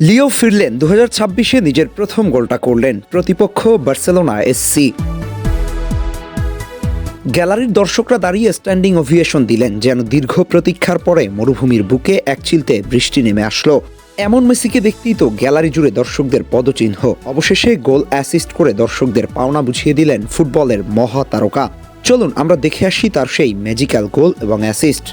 লিও ফিরলেন দু হাজার ছাব্বিশে নিজের প্রথম গোলটা করলেন প্রতিপক্ষ বার্সেলোনা এসসি। গ্যালারির দর্শকরা দাঁড়িয়ে স্ট্যান্ডিং ওভিয়েশন দিলেন, যেন দীর্ঘ প্রতীক্ষার পরে মরুভূমির বুকে এক চিলতে বৃষ্টি নেমে আসলো। এমন মেসিকে দেখতেই তো গ্যালারি জুড়ে দর্শকদের পদচিহ্ন। অবশেষে গোল অ্যাসিস্ট করে দর্শকদের পাওনা বুঝিয়ে দিলেন ফুটবলের মহা তারকা চলুন আমরা দেখে আসি তার সেই ম্যাজিক্যাল গোল এবং অ্যাসিস্ট।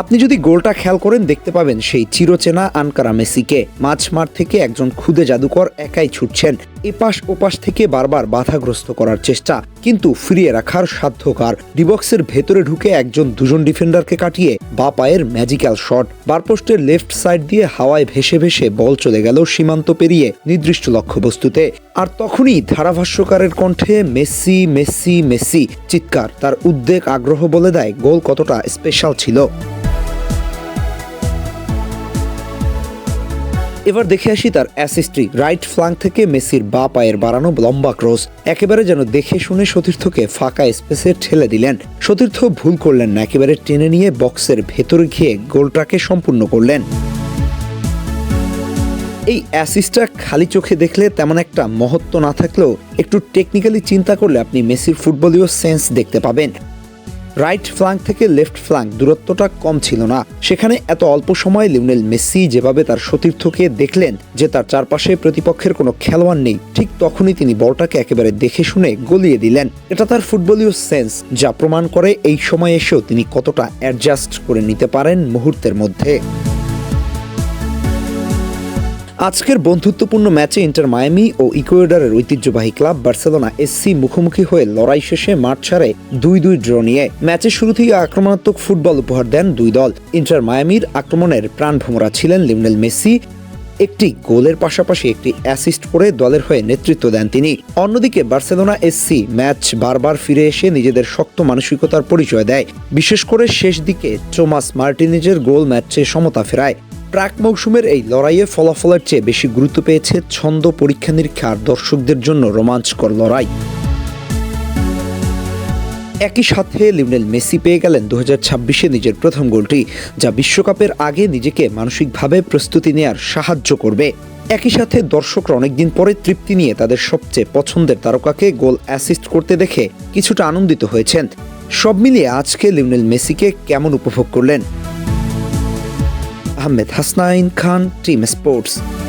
আপনি যদি গোলটা খেয়াল করেন, দেখতে পাবেন সেই চিরচেনা আনকারা মেসিকে। মাঝ মাঠ থেকে একজন খুদে জাদুকর একাই ছুটছেন। এপাশ ওপাশ থেকে বারবার বাধাগ্রস্ত করার চেষ্টা, কিন্তু ফিরিয়ে রাখার সাধ্যকার। ডিবক্সের ভেতরে ঢুকে একজন দুজন ডিফেন্ডারকে কাটিয়ে বা পায়ের ম্যাজিক্যাল শট। বারপোস্টের লেফট সাইড দিয়ে হাওয়ায় ভেসে ভেসে বল চলে গেল সীমান্ত পেরিয়ে নির্দিষ্ট লক্ষ্যবস্তুতে। আর তখনই ধারাভাষ্যকারের কণ্ঠে মেসি মেসি মেসি, চিৎকার। তার উদ্বেগ, আগ্রহ বলে দেয় গোল কতটা স্পেশাল ছিল। এবার দেখে আসি তার অ্যাসিস্ট্রি। রাইট ফ্লাঙ্ক থেকে মেসির বা পায়ের বাড়ানো লম্বা ক্রস। একেবারে যেন দেখে শুনে সতীর্থকে ফাঁকা স্পেসে ঠেলে দিলেন। সতীর্থ ভুল করলেন না, একেবারে টেনে নিয়ে বক্সের ভেতরে গিয়ে গোলটাকে সম্পূর্ণ করলেন। এই অ্যাসিস্টটা খালি চোখে দেখলে তেমন একটা মহত্ব না থাকলেও একটু টেকনিক্যালি চিন্তা করলে আপনি মেসির ফুটবলীয় সেন্স দেখতে পাবেন। রাইট ফ্ল্যাঙ্ক থেকে লেফট ফ্লাঙ্ক দূরত্বটা কম ছিল না। সেখানে এত অল্প সময় লিওনেল মেসি যেভাবে তার সতীর্থকে দেখলেন যে তার চারপাশে প্রতিপক্ষের কোনো খেলোয়াড় নেই, ঠিক তখনই তিনি বলটাকে একেবারে দেখে শুনে গলিয়ে দিলেন। এটা তার ফুটবলীয় সেন্স, যা প্রমাণ করে এই সময় এসেও তিনি কতটা অ্যাডজাস্ট করে নিতে পারেন মুহূর্তের মধ্যে। আজকের বন্ধুত্বপূর্ণ ম্যাচে ইন্টার মায়ামি ও ইকুয়েডারের ঐতিহ্যবাহী ক্লাব বার্সেলোনা এসসি মুখোমুখি হয়ে লড়াই শেষে মাঠ ছাড়ে দুই দুই ড্র নিয়ে। ম্যাচের শুরু থেকে আক্রমণাত্মক ফুটবল উপহার দেন দুই দল। ইন্টার মায়ামির আক্রমণের প্রাণভোমরা ছিলেন লিমনেল মেসি। একটি গোলের পাশাপাশি একটি অ্যাসিস্ট করে দলের হয়ে নেতৃত্ব দেন তিনি। অন্যদিকে বার্সেলোনা এসসি ম্যাচ বারবার ফিরে এসে নিজেদের শক্ত মানসিকতার পরিচয় দেয়। বিশেষ করে শেষ দিকে চোমাস মার্টিনেজের গোল ম্যাচে সমতা ফেরায়। প্রাক মৌসুমের এই লড়াইয়ে ফলাফলের চেয়ে বেশি গুরুত্ব পেয়েছে ছন্দ পরীক্ষা নিরীক্ষার দর্শকদের জন্য রোমাঞ্চকর লড়াই। একই সাথে লিওনেল মেসি পেয়ে গেলেন দু ছাব্বিশে নিজের প্রথম গোলটি, যা বিশ্বকাপের আগে নিজেকে মানসিকভাবে প্রস্তুতি নেয়ার সাহায্য করবে। একই সাথে দর্শকরা অনেকদিন পরে তৃপ্তি নিয়ে তাদের সবচেয়ে পছন্দের তারকাকে গোল অ্যাসিস্ট করতে দেখে কিছুটা আনন্দিত হয়েছেন। সব মিলিয়ে আজকে লিওনেল মেসিকে কেমন উপভোগ করলেন? Ahmed Hasnain Khan, Team Sports.